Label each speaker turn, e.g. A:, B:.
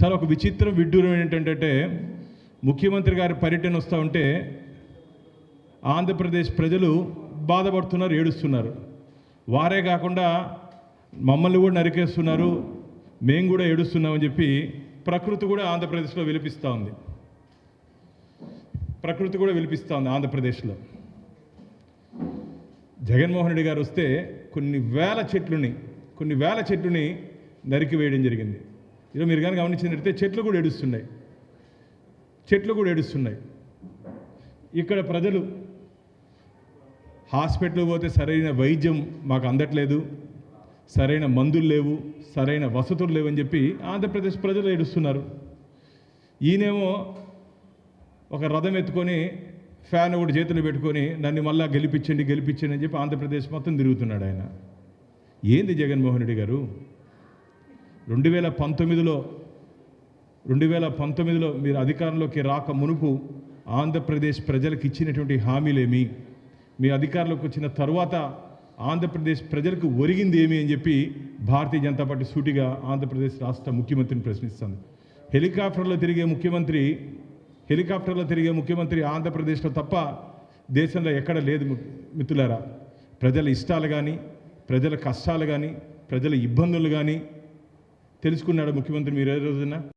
A: Sir ఒక విచిత్రం విడ్డూరం ఏంటంటే ముఖ్యమంత్రి గారి పర్యటన వస్తూ ఉంటే ఆంధ్రప్రదేశ్ ప్రజలు బాధపడుతున్నారు ఏడుస్తున్నారు. వారే కాకుండా మమ్మల్ని కూడా నరికేస్తున్నారు మేము కూడా ఏడుస్తున్నామని చెప్పి ప్రకృతి కూడా ఆంధ్రప్రదేశ్లో విలిపిస్తూ ఉంది. ప్రకృతి కూడా విలిపిస్తూ ఉంది ఆంధ్రప్రదేశ్లో. జగన్మోహన్ రెడ్డి గారు వస్తే కొన్ని వేల చెట్లుని కొన్ని వేల చెట్లుని నరికి వేయడం జరిగింది. ఈరోజు మీరు కానీ గమనించినట్లయితే చెట్లు కూడా ఏడుస్తున్నాయి. చెట్లు కూడా ఏడుస్తున్నాయి. ఇక్కడ ప్రజలు హాస్పిటల్ పోతే సరైన వైద్యం మాకు అందట్లేదు. సరైన మందులు లేవు సరైన వసతులు లేవని చెప్పి ఆంధ్రప్రదేశ్ ప్రజలు ఏడుస్తున్నారు. ఈయనేమో ఒక రథం ఎత్తుకొని ఫ్యాన్ ఒకటి చేతులు పెట్టుకొని నన్ను మళ్ళా గెలిపించండి గెలిపించండి అని చెప్పి ఆంధ్రప్రదేశ్ మొత్తం తిరుగుతున్నాడు ఆయన. ఏంది జగన్మోహన్ రెడ్డి గారు? రెండు వేల పంతొమ్మిదిలో రెండు వేల పంతొమ్మిదిలో మీరు అధికారంలోకి రాక మునుపు ఆంధ్రప్రదేశ్ ప్రజలకు ఇచ్చినటువంటి హామీలేమి? మీ అధికారంలోకి వచ్చిన తర్వాత ఆంధ్రప్రదేశ్ ప్రజలకు ఒరిగింది ఏమి అని చెప్పి భారతీయ జనతా పార్టీ సూటిగా ఆంధ్రప్రదేశ్ రాష్ట్ర ముఖ్యమంత్రిని ప్రశ్నిస్తుంది. హెలికాప్టర్లో తిరిగే ముఖ్యమంత్రి హెలికాప్టర్లో తిరిగే ముఖ్యమంత్రి ఆంధ్రప్రదేశ్లో తప్ప దేశంలో ఎక్కడ లేదు మిత్రులారా. ప్రజల ఇష్టాలు కానీ ప్రజల కష్టాలు కానీ ప్రజల ఇబ్బందులు కానీ తెలుసుకున్నాడు ముఖ్యమంత్రి మీరు ఏ రోజున?